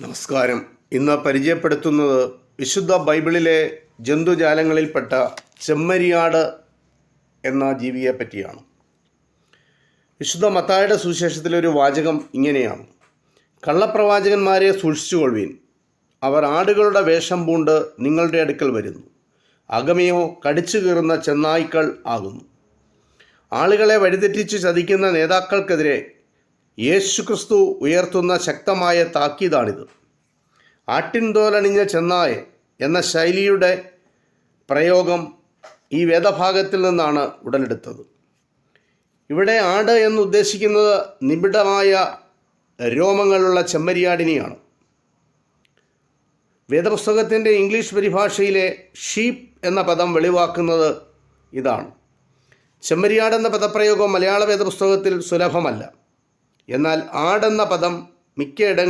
നമസ്കാരം. ഇന്ന് പരിചയപ്പെടുത്തുന്നത് വിശുദ്ധ ബൈബിളിലെ ജന്തുജാലങ്ങളിൽപ്പെട്ട ചെമ്മരിയാട് എന്ന ജീവിയെ പറ്റിയാണ്. വിശുദ്ധ മത്തായുടെ സുവിശേഷത്തിലൊരു വാചകം ഇങ്ങനെയാണ്. കള്ളപ്രവാചകന്മാരെ സൂക്ഷിച്ചുകൊള്ളുവീൻ. അവർ ആടുകളുടെ വേഷം പൂണ്ട് നിങ്ങളുടെ അടുക്കൽ വരുന്നു. അകമയോ കടിച്ചു കീറുന്ന ചെന്നായ്ക്കൾ ആകുന്നു. ആളുകളെ വഴിതെറ്റിച്ച് ചതിക്കുന്ന നേതാക്കൾക്കെതിരെ യേശുക്രിസ്തു ഉയർത്തുന്ന ശക്തമായ താക്കീതാണിത്. ആട്ടിൻതോലണിഞ്ഞ ചെന്നായ് എന്ന ശൈലിയുടെ പ്രയോഗം ഈ വേദഭാഗത്തിൽ നിന്നാണ് ഉടലെടുത്തത്. ഇവിടെ ആട് എന്നുദ്ദേശിക്കുന്നത് നിബിഡമായ രോമങ്ങളുള്ള ചെമ്മരിയാടിനെയാണ്. വേദപുസ്തകത്തിന്റെ ഇംഗ്ലീഷ് പരിഭാഷയിലെ ഷീപ്പ് എന്ന പദം വെളിവാക്കുന്നത് ഇതാണ്. ചെമ്മരിയാട് എന്ന പദപ്രയോഗം മലയാള വേദപുസ്തകത്തിൽ സുലഭമല്ല. എന്നാൽ ആടെന്ന പദം മിക്കയിടങ്ങളിൽ